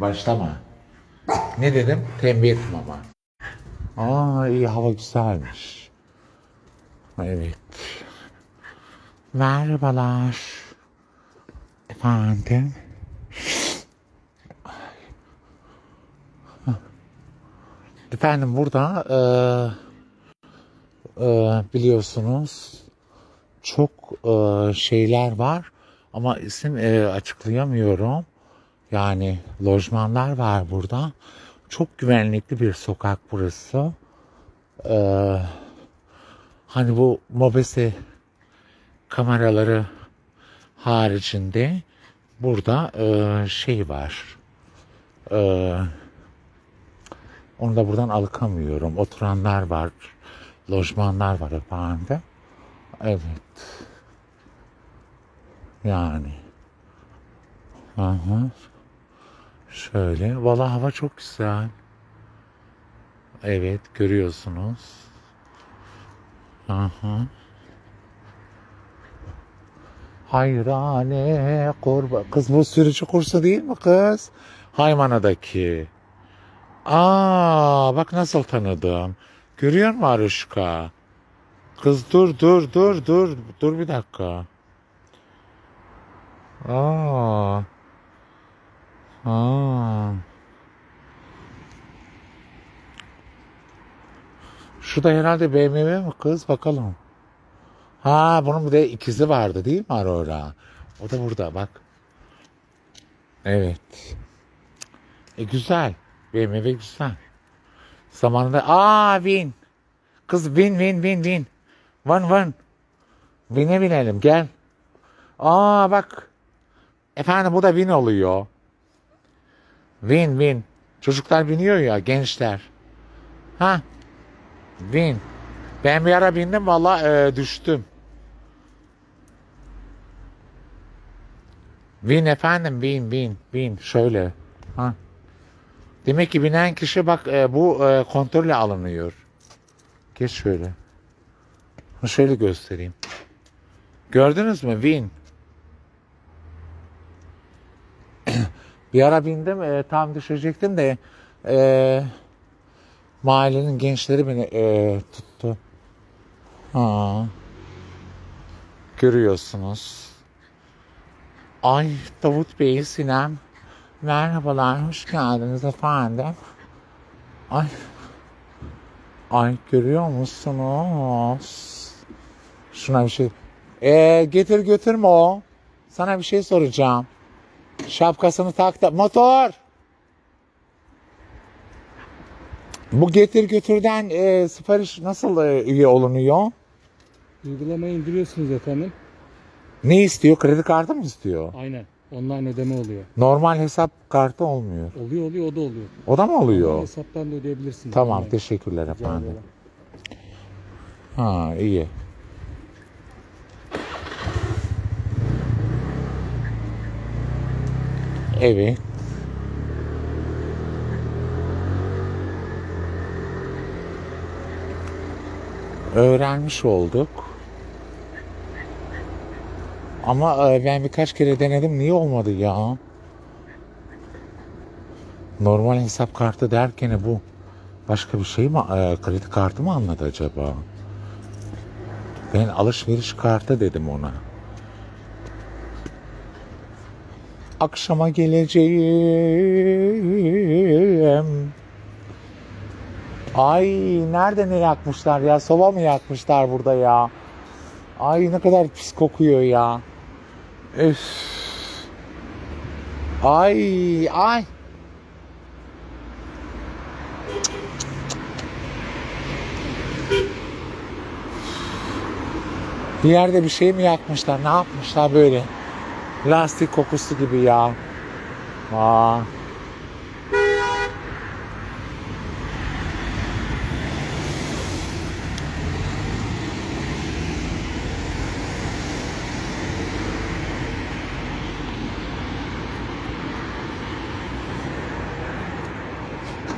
Başlama. Ne dedim? Tembih ettim ama. Aa iyi hava güzelmiş. Evet. Merhabalar. Efendim. Efendim burada eee eee, biliyorsunuz çok eee, şeyler var ama isim eee, açıklayamıyorum. Yani lojmanlar var burada. Çok güvenlikli bir sokak burası. Eee, hani bu mobese kameraları haricinde burada eee, şey var. Eee onu da buradan alıkamıyorum. Oturanlar var. Lojmanlar var efendim. Evet. Yani. Aha. Şöyle. Valla hava çok güzel. Evet görüyorsunuz. Aha. Hayrane kurba. Kız bu sürücü kursu değil mi kız? Haymana'daki. Aa bak nasıl tanıdım. Görüyor musun Aruşka? Kız dur dur dur dur. Dur bir dakika. Aa. Aa. Şu da herhalde BMW mi kız? Bakalım. Ha bunun bir de ikizi vardı değil mi Aurora? O da burada bak. Evet. E güzel. BMW güzel. Zamanında aa win. Kız win win win win. One one. Win'e binelim gel. Aa bak. Efendim bu da win oluyor. Win win. Çocuklar biniyor ya gençler. Ha. Win. Ben bir ara bindim valla e, düştüm. Win efendim win win win şöyle. Ha. Demek ki binen kişi bak e, bu e, kontrolle alınıyor. Geç şöyle. Şöyle göstereyim. Gördünüz mü? Win. Bir ara bindim e, tam düşecektim de e, mahallenin gençleri beni e, tuttu. Ha. Görüyorsunuz. Ay Davut Bey, Sinem. Merhabalar, hoş geldiniz efendim. Ay. Ay görüyor musunuz? Şuna bir şey. Ee, getir götürme o. Sana bir şey soracağım. Şapkasını tak da. Motor! Bu getir götürden e, sipariş nasıl e, üye olunuyor? Uygulamayı indiriyorsunuz efendim. Ne istiyor? Kredi kartı mı istiyor? Aynen. Online ödeme oluyor. Normal hesap kartı olmuyor. Oluyor oluyor o da oluyor. O da mı oluyor? hesaptan da ödeyebilirsiniz. Tamam, online. teşekkürler efendim. Ha, iyi. Evet. Öğrenmiş olduk. Ama e, ben birkaç kere denedim. Niye olmadı ya? Normal hesap kartı derken bu başka bir şey mi? e, kredi kartı mı anladı acaba? Ben alışveriş kartı dedim ona. Akşama geleceğim. Ay nerede ne yakmışlar ya? Soba mı yakmışlar burada ya? Ay ne kadar pis kokuyor ya. Öf. Ay ay. Bir yerde bir şey mi yakmışlar? Ne yapmışlar böyle? Lastik kokusu gibi ya. Aa.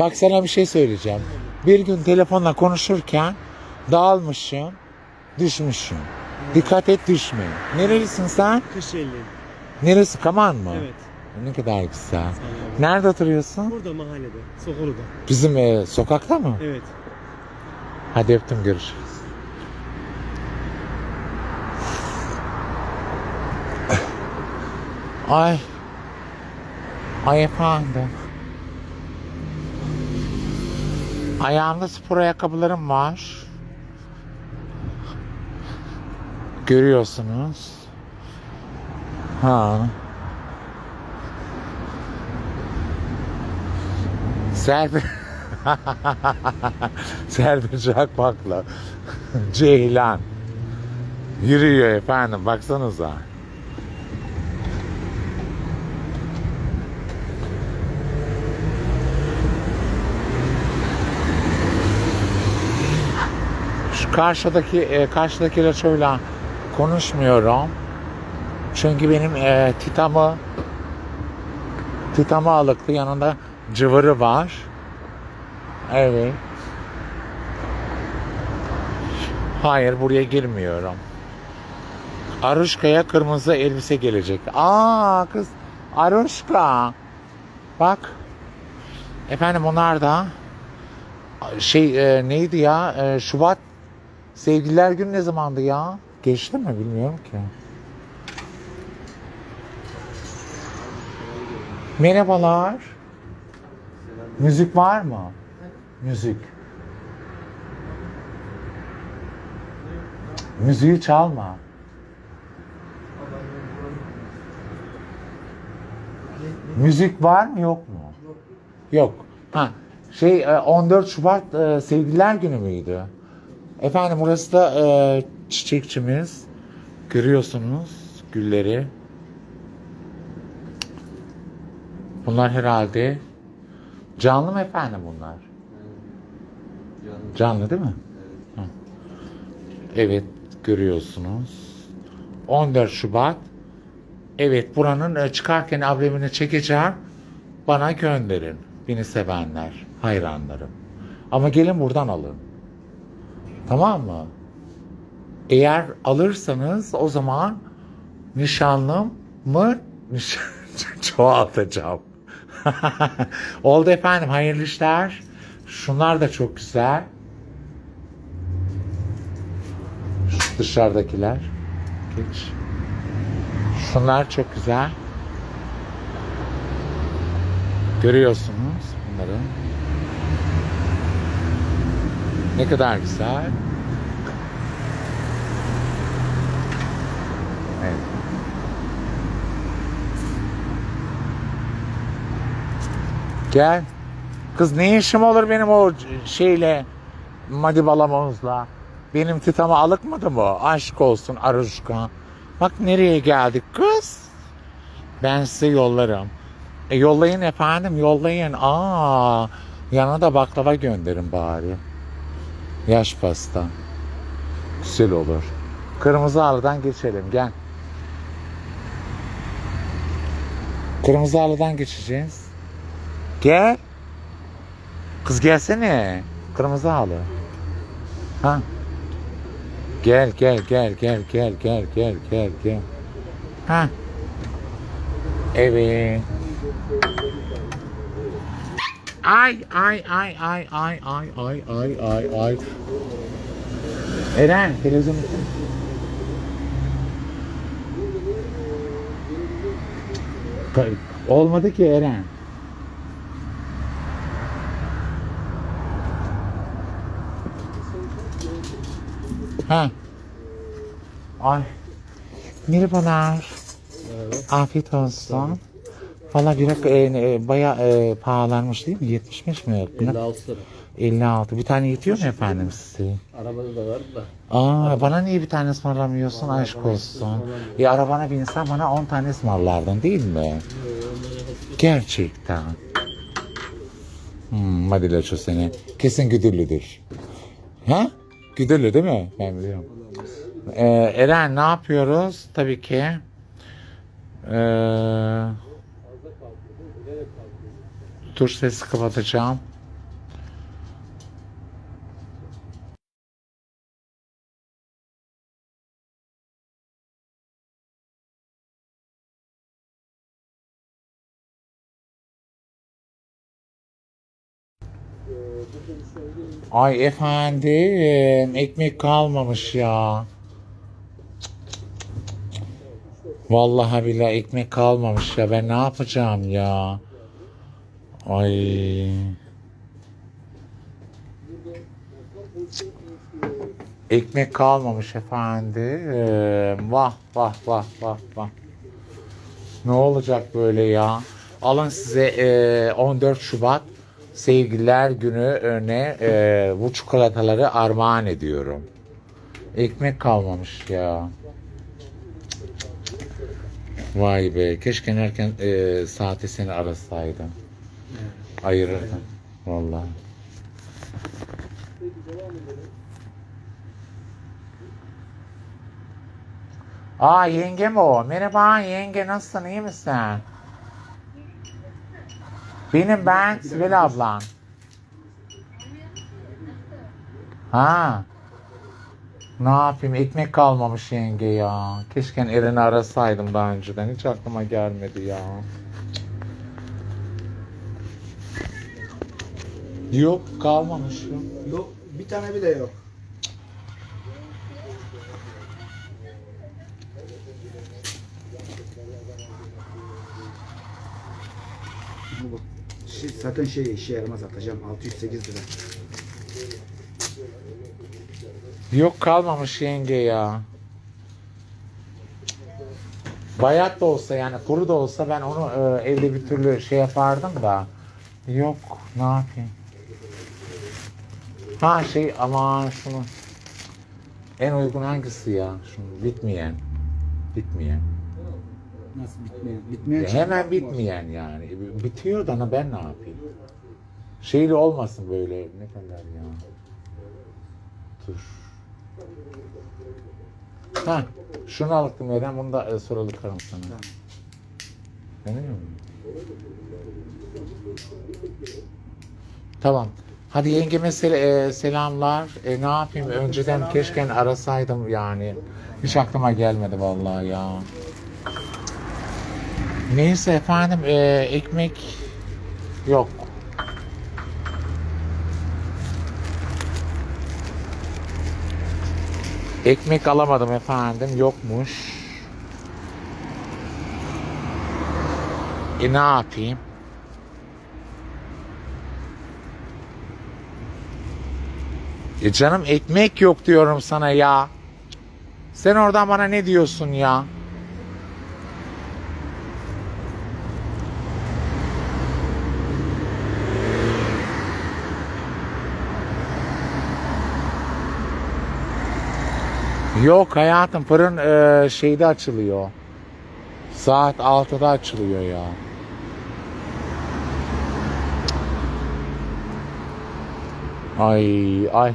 Bak sana bir şey söyleyeceğim. Bir gün telefonla konuşurken dağılmışım, düşmüşüm. Dikkat et düşme. Nerelisin sen? Kışeli. Neresi Kaman mı? Evet. Ne kadar güzel. Nerede oturuyorsun? Burada mahallede, Sokolu'da. Bizim e, sokakta mı? Evet. Hadi öptüm görüşürüz. Ay. Ay efendim. Ayağımda spor ayakkabılarım var. Görüyorsunuz. Ha. Serbi Serbi Çakmak'la Ceylan yürüyor efendim baksanıza. Şu karşıdaki e, karşıdakiyle şöyle konuşmuyorum. Çünkü benim e, titamı titamı alıklı yanında cıvırı var. Evet. Hayır buraya girmiyorum. Aruşka'ya kırmızı elbise gelecek. Aa kız Aruşka. Bak. Efendim onlar da şey e, neydi ya? E, Şubat Sevgililer Günü ne zamandı ya? Geçti mi bilmiyorum ki. Merhabalar. Müzik var mı? Müzik. Müziği çalma. Müzik var mı yok mu? Yok. Ha şey e, 14 Şubat e, Sevgililer Günü müydü? Efendim burası da e, çiçekçimiz. Görüyorsunuz gülleri. Bunlar herhalde canlı mı efendim bunlar? Canlı değil mi? Evet görüyorsunuz. 14 Şubat. Evet buranın e, çıkarken ablemini çekeceğim. Bana gönderin. Beni sevenler, hayranlarım. Ama gelin buradan alın. Tamam mı? Eğer alırsanız o zaman nişanlım mı nişan çoğaltacağım. Oldu efendim hayırlı işler. Şunlar da çok güzel. Şu dışarıdakiler. Geç. Şunlar çok güzel. Görüyorsunuz bunları. Ne kadar güzel. Gel. Kız ne işim olur benim o şeyle Madibalamoz'la. Benim titama alıkmadı mı? Aşk olsun Aruşka. Bak nereye geldik kız. Ben size yollarım. E yollayın efendim yollayın. Aa, yana da baklava gönderin bari. Yaş pasta. Güzel olur. Kırmızı halıdan geçelim gel. Kırmızı halıdan geçeceğiz. Gel. Kız gelsene. Kırmızı halı. Ha. Gel gel gel gel gel gel gel gel gel. Ha. Evet. Ay ay ay ay ay ay ay ay ay ay. Eren televizyon Olmadı ki Eren. Ha. Ay. Merhabalar. Afiyet olsun. Valla bir e, e, baya e, pahalanmış değil mi? 75 mi? Ne- 56 lira. 56. Bir tane yetiyor mu efendim size? Arabada da var da. Aa, bana niye bir tane ısmarlamıyorsun aşk olsun. Ya arabana binsen bana 10 tane ısmarlardın değil mi? Gerçekten. Hmm, Madilaço seni. Kesin güdüllüdür. Ha? Güdüllü değil mi? Ben biliyorum. Ee, Eren ne yapıyoruz? Tabii ki. Ee, dur sesi kapatacağım. Ay efendim ekmek kalmamış ya. Vallahi billahi ekmek kalmamış ya ben ne yapacağım ya. Ay. Ekmek kalmamış efendim. Vah vah vah vah vah. Ne olacak böyle ya? Alın size e, 14 Şubat Sevgililer Günü öne e, bu çikolataları armağan ediyorum. Ekmek kalmamış ya. Vay be. Keşke erken e, saate seni arasaydım. Ayırırdım. Vallahi. Aa yengem o. Merhaba yenge nasılsın iyi misin? Benim ben Sibel ablan. Ha. Ne yapayım ekmek kalmamış yenge ya. Keşke Eren'i arasaydım daha önceden. Hiç aklıma gelmedi ya. Yok kalmamış yok. Yok bir tane bile yok. Zaten şey işe yaramaz atacağım 608 lira. Yok kalmamış yenge ya. Bayat da olsa yani kuru da olsa ben onu e, evde bir türlü şey yapardım da. Yok ne yapayım. Ha şey aman şunu. En uygun hangisi ya? Şunu bitmeyen. Bitmeyen. Nasıl bitmeyen? Bitmeyen şey hemen bitmeyen yani. Bitiyor da ben ne yapayım? Şeyli olmasın böyle ne kadar ya. Dur. Ha, şunu alıktım neden bunu da e, sonra bakarım sana. Tamam. Mu? Tamam. Hadi yengeme sel- e, selamlar. E, ne yapayım? Önceden keşke arasaydım yani. Hiç aklıma gelmedi vallahi ya. Neyse efendim e, ekmek yok. Ekmek alamadım efendim yokmuş. E ne yapayım? E canım ekmek yok diyorum sana ya. Sen oradan bana ne diyorsun ya? Yok hayatım fırın e, şeyde açılıyor. Saat 6'da açılıyor ya. Ay ay.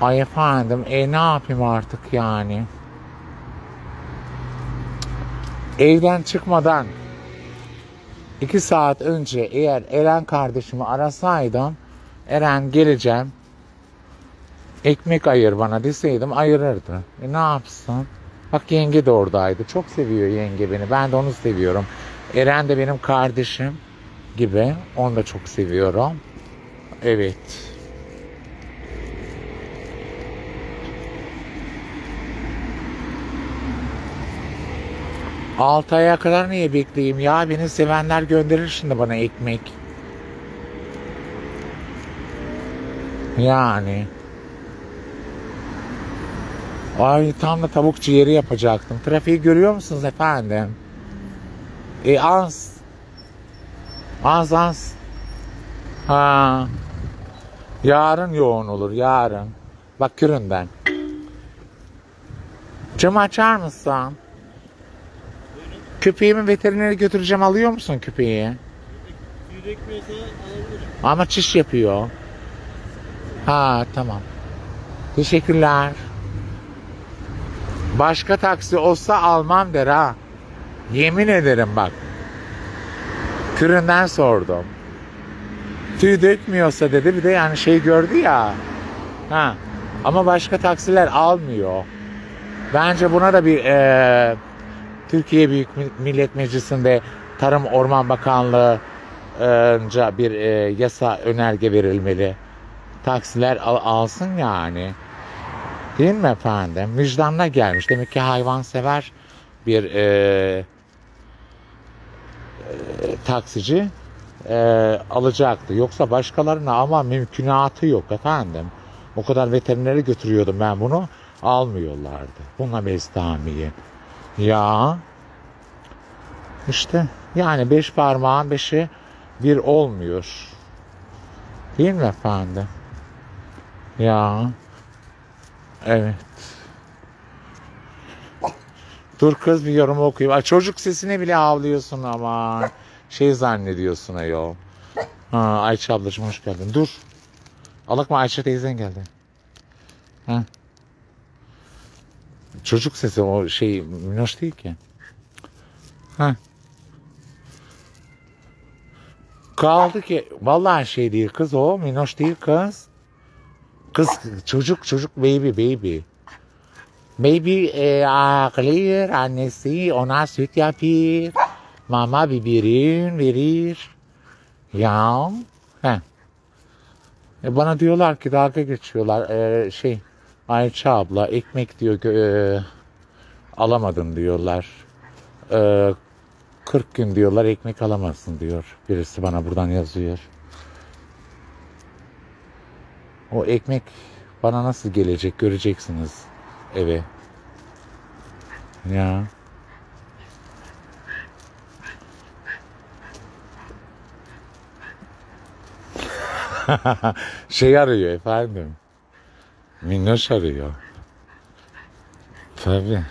Ay efendim e ne yapayım artık yani. Evden çıkmadan iki saat önce eğer Eren kardeşimi arasaydım Eren geleceğim ekmek ayır bana deseydim ayırırdı. E ne yapsın? Bak yenge de oradaydı. Çok seviyor yenge beni. Ben de onu seviyorum. Eren de benim kardeşim gibi. Onu da çok seviyorum. Evet. Altı aya kadar niye bekleyeyim ya? Beni sevenler gönderir şimdi bana ekmek. Yani. Ay tam da tavuk ciğeri yapacaktım. Trafiği görüyor musunuz efendim? E az. Az az. Ha. Yarın yoğun olur yarın. Bak Kürün'den. Camı açar mısın? Köpeğimi veterinere götüreceğim alıyor musun köpeği? Ama çiş yapıyor. Ha tamam. Teşekkürler. Başka taksi olsa almam der ha. Yemin ederim bak. Küründen sordum. Tüy dökmüyorsa dedi bir de yani şey gördü ya. Ha. Ama başka taksiler almıyor. Bence buna da bir eee, Türkiye Büyük Millet Meclisi'nde Tarım Orman Bakanlığı önce bir e, yasa önerge verilmeli. Taksiler al- alsın yani. Değil mi efendim? Vicdanına gelmiş. Demek ki hayvansever bir e, e, taksici e, alacaktı. Yoksa başkalarına ama mümkünatı yok efendim. O kadar veterinere götürüyordum ben bunu. Almıyorlardı. Buna bestamiye. Ya işte yani beş parmağın beşi bir olmuyor. Değil mi efendim? Ya. Evet. Dur kız bir yorum okuyayım. Ay, çocuk sesine bile ağlıyorsun ama. Şey zannediyorsun ayol. Ha, Ayça ablacığım hoş geldin. Dur. Alakma Ayça teyzen geldi. Ha. Çocuk sesi o şey minnoş değil ki. Ha. Kaldı ki vallahi şey değil kız o minnoş değil kız. Kız çocuk çocuk baby baby. Baby e, ağlıyor annesi ona süt yapıyor. Mama biberin verir. Ya. He. E bana diyorlar ki dalga geçiyorlar. E, şey Ayça abla ekmek diyor e, alamadın diyorlar. E, 40 gün diyorlar ekmek alamazsın diyor. Birisi bana buradan yazıyor. O ekmek bana nasıl gelecek göreceksiniz eve. Ya. şey arıyor efendim. Minnoş arıyor. Tabii.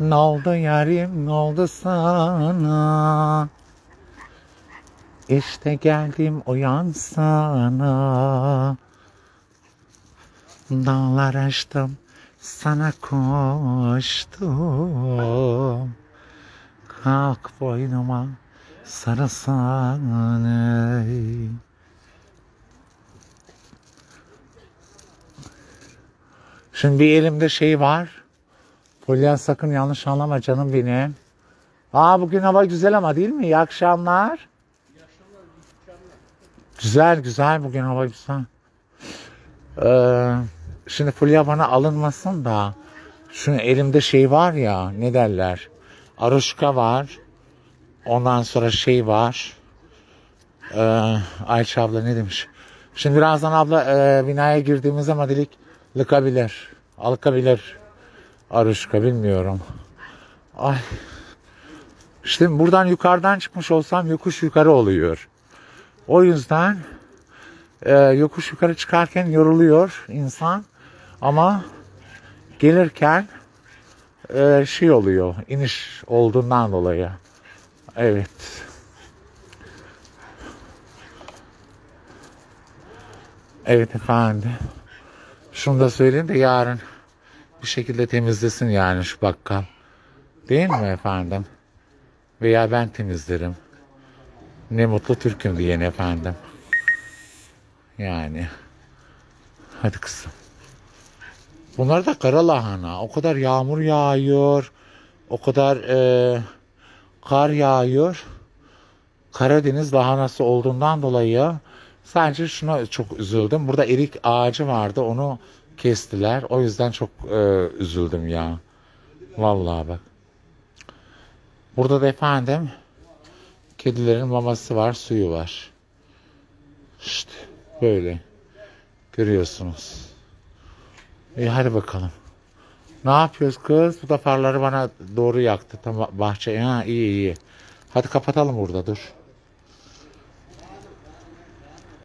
Ne oldu yarim ne oldu sana? İşte geldim uyansana. Dağlar açtım sana koştum. Kalk boynuma sarılsana. Şimdi bir elimde şey var. Fulya sakın yanlış anlama canım benim. Aa bugün hava güzel ama değil mi? İyi akşamlar. Güzel güzel bugün hava güzel. Ee, şimdi Fulya bana alınmasın da şu elimde şey var ya ne derler? Aruşka var. Ondan sonra şey var. Ee, Ayça abla ne demiş? Şimdi birazdan abla e, binaya girdiğimiz zaman dedik lıkabilir. Alkabilir. Aruşka bilmiyorum. Ay. İşte buradan yukarıdan çıkmış olsam yokuş yukarı oluyor. O yüzden e, yokuş yukarı çıkarken yoruluyor insan. Ama gelirken e, şey oluyor. iniş olduğundan dolayı. Evet. Evet efendim. Şunu da söyleyeyim de yarın bir şekilde temizlesin yani şu bakkal. Değil mi efendim? Veya ben temizlerim. Ne mutlu Türk'üm diyen efendim. Yani. Hadi kızım. Bunlar da kara lahana. O kadar yağmur yağıyor. O kadar e, kar yağıyor. Karadeniz lahanası olduğundan dolayı sadece şuna çok üzüldüm. Burada erik ağacı vardı. Onu kestiler. O yüzden çok e, üzüldüm ya. Vallahi bak. Burada da efendim kedilerin maması var, suyu var. İşte böyle. Görüyorsunuz. İyi hadi bakalım. Ne yapıyoruz kız? Bu da farları bana doğru yaktı. Tam bahçeye. Ha iyi iyi. Hadi kapatalım burada dur.